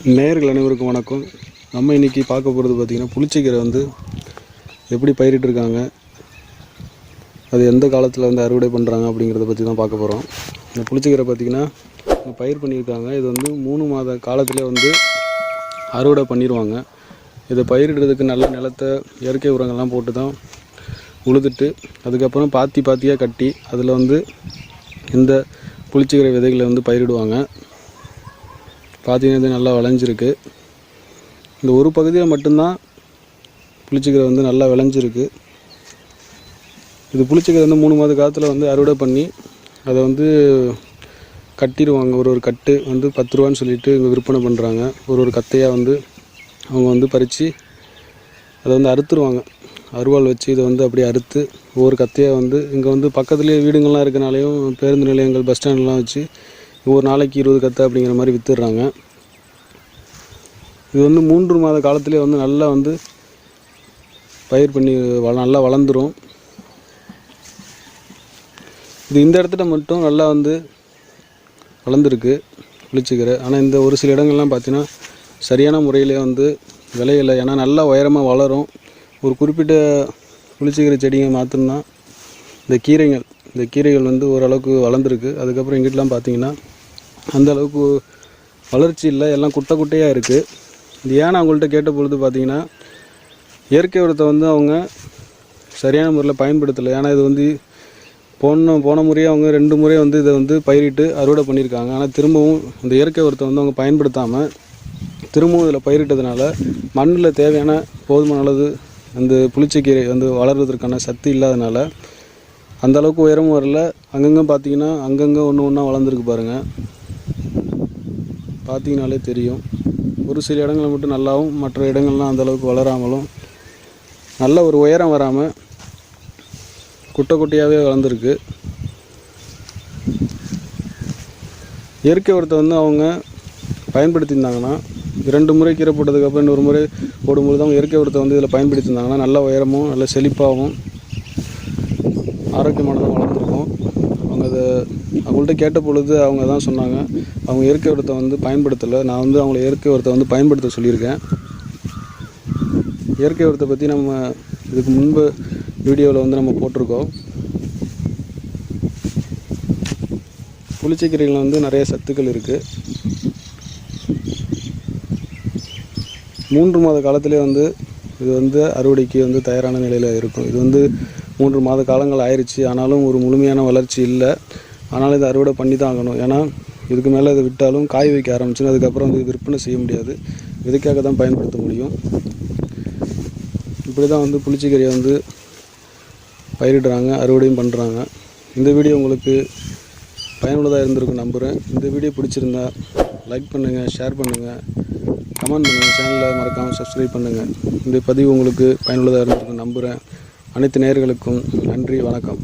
நேயர்கள் அனைவருக்கும் வணக்கம். நம்ம இன்னைக்கு பார்க்க போகிறது பார்த்திங்கன்னா புளிச்சக்கீரை வந்து எப்படி பயிரிட்டிருக்காங்க அது எந்த காலத்தில் வந்து அறுவடை பண்ணுறாங்க அப்படிங்கிறத பற்றி தான் பார்க்க போகிறோம் இந்த புளிச்சக்கீரை பார்த்திங்கன்னா பயிர் பண்ணியிருக்காங்க. இது வந்து மூணு மாத காலத்திலே வந்து அறுவடை பண்ணிடுவாங்க இதை பயிரிடுறதுக்கு நல்ல நிலத்தை இயற்கை உரங்கள்லாம் போட்டு தான் உழுதுட்டு அதுக்கப்புறம் பாத்தி பாத்தியாக கட்டி அதில் வந்து இந்த புளிச்சக்கீரை விதைகளை வந்து பயிரிடுவாங்க. பார்த்தீங்கன்னா இது நல்லா விளைஞ்சிருக்கு. இந்த ஒரு பகுதியில் மட்டும்தான் புளிச்சக்கீரை வந்து நல்லா விளைஞ்சிருக்கு. இது புளிச்சக்கீரை வந்து மூணு மாத காலத்தில் வந்து அறுவடை பண்ணி அதை வந்து கட்டிடுவாங்க. ஒரு ஒரு கட்டு வந்து பத்து ரூபான்னு சொல்லிட்டு இங்கே விற்பனை பண்ணுறாங்க ஒரு ஒரு கத்தையாக வந்து அவங்க வந்து பறித்து அதை வந்து அறுத்துருவாங்க. அருவாள் வச்சு இதை வந்து அப்படியே அறுத்து ஒவ்வொரு கத்தையாக வந்து இங்கே வந்து பக்கத்துலேயே வீடுங்கள்லாம் இருக்கனாலையும் பேருந்து நிலையங்கள் பஸ் ஸ்டாண்ட்லாம் வச்சு ஒரு நாளைக்கு இருபது கத்தை அப்படிங்கிற மாதிரி விற்றுடுறாங்க இது வந்து மூன்று மாத காலத்திலே வந்து நல்லா வந்து பயிர் பண்ணி வள நல்லா வளர்ந்துரும். இது இந்த இடத்துல மட்டும் நல்லா வந்து வளர்ந்துருக்கு புளிச்சிக்கீரை ஆனால் இந்த ஒரு சில இடங்கள்லாம் பார்த்தீங்கன்னா சரியான முறையிலே வந்து விளையலை. ஏன்னா நல்லா உயரமாக வளரும். ஒரு குறிப்பிட்ட புளிச்சிக்கீரை செடிங்க மாற்றணும்னா இந்த கீரைகள். இந்த கீரைகள் வந்து ஓரளவுக்கு வளர்ந்துருக்கு. அதுக்கப்புறம் எங்கிட்டலாம் பார்த்தீங்கன்னா அந்தளவுக்கு வளர்ச்சி இல்லை. எல்லாம் குட்டை குட்டையாக இருக்குது இது ஏன் அவங்கள்ட்ட கேட்ட பொழுது பார்த்தீங்கன்னா இயற்கை உரத்தை வந்து அவங்க சரியான முறையில் பயன்படுத்தலை. ஏன்னா இது வந்து போன போன முறையே அவங்க ரெண்டு முறை வந்து இதை வந்து பயிரிட்டு அறுவடை பண்ணியிருக்காங்க. ஆனால் திரும்பவும் இந்த இயற்கை உரத்தை வந்து அவங்க பயன்படுத்தாமல் திரும்பவும் இதில் பயிரிட்டதுனால மண்ணில் தேவையான போதுமான அளவு அந்த புளிச்சக்கீரை வந்து வளர்வதற்கான சக்தி இல்லாதனால அந்தளவுக்கு உயரமும் வரல. அங்கங்கே பார்த்தீங்கன்னா அங்கங்கே ஒன்று ஒன்றா வளர்ந்துருக்கு பாருங்கள் பார்த்தீங்கனாலே தெரியும். ஒரு சில இடங்களில் மட்டும் நல்லாவும் மற்ற இடங்கள்லாம் அந்த அளவுக்கு வளராமலும் நல்ல ஒரு உயரம் வராமல் குட்டை குட்டையாகவே வளர்ந்துருக்கு. இயற்கை உரத்தை வந்து அவங்க பயன்படுத்தியிருந்தாங்கன்னா இரண்டு முறை கீரை போட்டதுக்கப்புறம் இன்னொரு முறை போடும்பொழுது அவங்க இயற்கை உரத்தை வந்து இதில் பயன்படுத்தியிருந்தாங்கன்னா நல்ல உயரமும் நல்ல செழிப்பாகவும் ஆரோக்கியமானதாக வளர்ந்துருக்கும் அவங்க அதை அவங்கள்ட்ட கேட்ட பொழுது அவங்க தான் சொன்னாங்க அவங்க இயற்கை உரத்தை வந்து பயன்படுத்தலை. நான் வந்து அவங்கள இயற்கை உரத்தை வந்து பயன்படுத்த சொல்லியிருக்கேன். இயற்கை உரத்தை பற்றி நம்ம இதுக்கு முன்பு வீடியோவில் வந்து நம்ம போட்டிருக்கோம். புளிச்சக்கீரைகளில் வந்து நிறைய சத்துக்கள் இருக்குது மூன்று மாத காலத்திலே வந்து இது வந்து அறுவடைக்கு வந்து தயாரான நிலையில் இருக்கும். இது வந்து மூன்று மாத காலங்கள் ஆயிடுச்சு ஆனாலும் ஒரு முழுமையான வளர்ச்சி இல்லை. ஆனாலும் இதை அறுவடை பண்ணி தான் ஆகணும் ஏன்னா இதுக்கு மேலே இதை விட்டாலும் காய் வைக்க ஆரம்பிச்சுன்னா அதுக்கப்புறம் வந்து விற்பனை செய்ய முடியாது. விதைக்காக தான் பயன்படுத்த முடியும். இப்படி தான் வந்து புளிச்சிக்கறியை வந்து பயிரிடுறாங்க அறுவடையும் பண்ணுறாங்க இந்த வீடியோ உங்களுக்கு பயனுள்ளதாக இருந்திருக்கும் நம்புகிறேன் இந்த வீடியோ பிடிச்சிருந்தா லைக் பண்ணுங்கள் ஷேர் பண்ணுங்கள் கமெண்ட் பண்ணுங்கள் சேனலை மறக்காமல் சப்ஸ்கிரைப் பண்ணுங்கள் இந்த பதிவு உங்களுக்கு பயனுள்ளதாக இருந்திருக்கும் நம்புகிறேன் அனைத்து நேர்களுக்கும் நன்றி வணக்கம்.